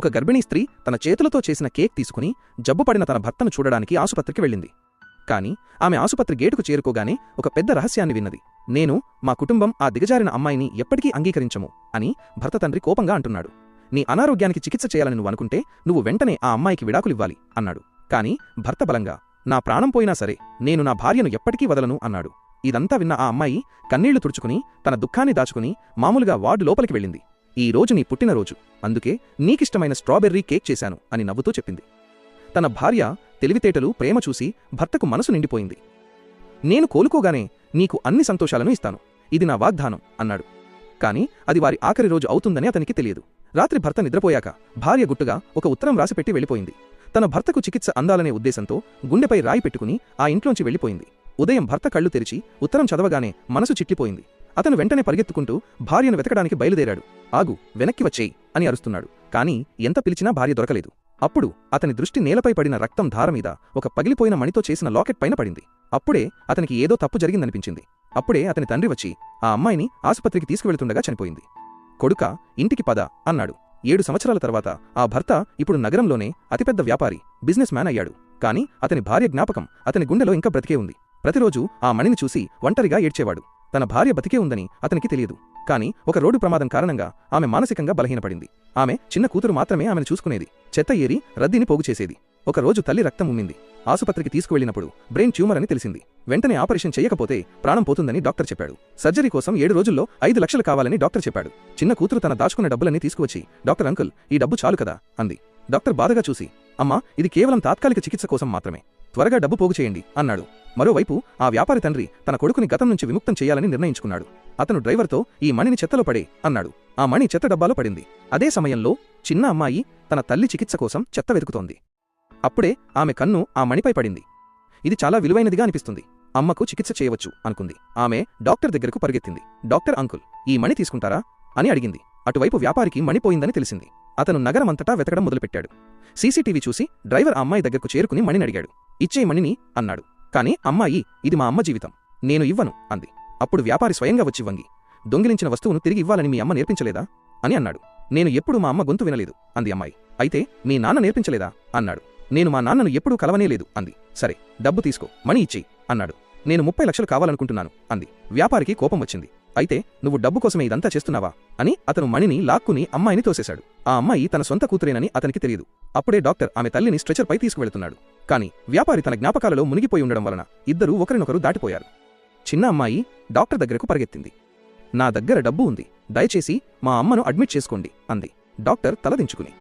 ఒక గర్భిణీ స్త్రీ తన చేతులతో చేసిన కేక్ తీసుకుని జబ్బుపడిన తన భర్తను చూడడానికి ఆసుపత్రికి వెళ్ళింది. కాని ఆమె ఆసుపత్రి గేటుకు చేరుకోగానే ఒక పెద్ద రహస్యాన్ని విన్నది. నేను మా కుటుంబం ఆ దిగజారిన అమ్మాయిని ఎప్పటికీ అంగీకరించము అని భర్త తండ్రి కోపంగా అంటున్నాడు. నీ అనారోగ్యానికి చికిత్స చేయాలని నువ్వు అనుకుంటే నువ్వు వెంటనే ఆ అమ్మాయికి విడాకులివ్వాలి అన్నాడు. కాని భర్త బలంగా నా ప్రాణం పోయినా సరే నేను నా భార్యను ఎప్పటికీ వదలను అన్నాడు. ఇదంతా విన్న ఆ అమ్మాయి కన్నీళ్ళు తుడుచుకుని తన దుఃఖాన్ని దాచుకుని మామూలుగా వార్డు లోపలికి వెళ్ళింది. ఈ రోజు నీ పుట్టినరోజు. అందుకే నీకిష్టమైన స్ట్రాబెర్రీ కేక్ చేశాను అని నవ్వుతూ చెప్పింది. తన భార్య తెలివితేటలు ప్రేమ చూసి భర్తకు మనసు నిండిపోయింది. నేను కోలుకోగానే నీకు అన్ని సంతోషాలను ఇస్తాను. ఇది నా వాగ్దానం అన్నాడు. కాని అది వారి ఆఖరి రోజు అవుతుందని అతనికి తెలియదు. రాత్రి భర్త నిద్రపోయాక భార్య గుట్టుగా ఒక ఉత్తరం రాసిపెట్టి వెళ్ళిపోయింది. తన భర్తకు చికిత్స అందాలనే ఉద్దేశంతో గుండెపై రాయి పెట్టుకుని ఆ ఇంట్లోంచి వెళ్ళిపోయింది. ఉదయం భర్త కళ్ళు తెరిచి ఉత్తరం చదవగానే మనసు చిట్లిపోయింది. అతను వెంటనే పరిగెత్తుకుంటూ భార్యను వెతకడానికి బయలుదేరాడు. ఆగు వెనక్కి వచ్చేయి అని అరుస్తున్నాడు. కాని ఎంత పిలిచినా భార్య దొరకలేదు. అప్పుడు అతని దృష్టి నేలపై పడిన రక్తం ధారమీద ఒక పగిలిపోయిన మణితో చేసిన లాకెట్ పైన పడింది. అప్పుడే అతనికి ఏదో తప్పు జరిగిందనిపించింది. అప్పుడే అతని తండ్రి వచ్చి ఆ అమ్మాయిని ఆసుపత్రికి తీసుకువెళ్తుండగా చనిపోయింది. కొడుక ఇంటికి పద అన్నాడు. ఏడు సంవత్సరాల తర్వాత ఆ భర్త ఇప్పుడు నగరంలోనే అతిపెద్ద వ్యాపారి బిజినెస్ మ్యాన్ అయ్యాడు. కాని అతని భార్య జ్ఞాపకం అతని గుండెలో ఇంకా బ్రతికే ఉంది. ప్రతిరోజు ఆ మణిని చూసి ఒంటరిగా ఏడ్చేవాడు. తన భార్య బతికే ఉందని అతనికి తెలియదు. కాని ఒక రోడ్డు ప్రమాదం కారణంగా ఆమె మానసికంగా బలహీనపడింది. ఆమె చిన్న కూతురు మాత్రమే ఆమెను చూసుకునేది. చెత్త ఏరి రద్దీని పోగు చేసేది. తల్లి రక్తం ఉమ్మింది. ఆసుపత్రికి తీసుకువెళ్ళినప్పుడు బ్రెయిన్ ట్యూమర్ అని తెలిసింది. వెంటనే ఆపరేషన్ చేయకపోతే ప్రాణం పోతుందని డాక్టర్ చెప్పాడు. సర్జరీ కోసం ఏడు రోజుల్లో ఐదు లక్షలు కావాలని డాక్టర్ చెప్పాడు. చిన్న కూతురు తన దాచుకున్న డబ్బులన్నీ తీసుకువచ్చి డాక్టర్ అంకుల్ ఈ డబ్బు చాలు కదా అంది. డాక్టర్ బాధగా చూసి అమ్మా ఇది కేవలం తాత్కాలిక చికిత్స కోసం మాత్రమే. త్వరగా డబ్బు పోగు చేయండి అన్నాడు. మరోవైపు ఆ వ్యాపారి తండ్రి తన కొడుకుని గతం నుంచి విముక్తం చేయాలని నిర్ణయించుకున్నాడు. అతను డ్రైవర్తో ఈ మణిని చెత్తలో పడే అన్నాడు. ఆ మణి చెత్త డబ్బాలో పడింది. అదే సమయంలో చిన్న అమ్మాయి తన తల్లి చికిత్స కోసం చెత్త వెతుకుతోంది. అప్పుడే ఆమె కన్ను ఆ మణిపై పడింది. ఇది చాలా విలువైనదిగా అనిపిస్తుంది. అమ్మకు చికిత్స చేయవచ్చు అనుకుంది. ఆమె డాక్టర్ దగ్గరకు పరిగెత్తింది. డాక్టర్ అంకుల్ ఈ మణి తీసుకుంటారా? అని అడిగింది. అటువైపు వ్యాపారికి మణిపోయిందని తెలిసింది. అతను నగరమంతటా వెతకడం మొదలుపెట్టాడు. సీసీటీవీ చూసి డ్రైవర్ అమ్మాయి దగ్గరకు చేరుకుని మణిని అడిగాడు. ఇచ్చేయమణిని అన్నాడు. కాని అమ్మాయి ఇది మా అమ్మ జీవితం. నేను ఇవ్వను అంది. అప్పుడు వ్యాపారి స్వయంగా వచ్చి వంగి దొంగిలించిన వస్తువును తిరిగి ఇవ్వాలని మీ అమ్మ నేర్పించలేదా? అని అన్నాడు. నేను ఎప్పుడూ మా అమ్మ గొంతు వినలేదు అంది అమ్మాయి. అయితే మీ నాన్న నేర్పించలేదా? అన్నాడు. నేను మా నాన్నను ఎప్పుడూ కలవనేలేదు అంది. సరే డబ్బు తీసుకో మణి ఇచ్చేయి అన్నాడు. నేను ముప్పై లక్షలు కావాలనుకుంటున్నాను అంది. వ్యాపారికి కోపం వచ్చింది. అయితే నువ్వు డబ్బు కోసమే ఇదంతా చేస్తున్నావా? అని అతను మణిని లాక్కుని అమ్మాయిని తోసేశాడు. ఆ అమ్మాయి తన సొంత కూతురేనని అతనికి తెలియదు. అప్పుడే డాక్టర్ ఆమె తల్లిని స్ట్రెచర్పై తీసుకువెళ్తున్నాడు. కాని వ్యాపారి తన జ్ఞాపకాలలో మునిగిపోయి ఉండడం వలన ఇద్దరూ ఒకరినొకరు దాటిపోయారు. చిన్న అమ్మాయి డాక్టర్ దగ్గరకు పరిగెత్తింది. నా దగ్గర డబ్బు ఉంది దయచేసి మా అమ్మను అడ్మిట్ చేసుకోండి అంది. డాక్టర్ తలదించుకుని.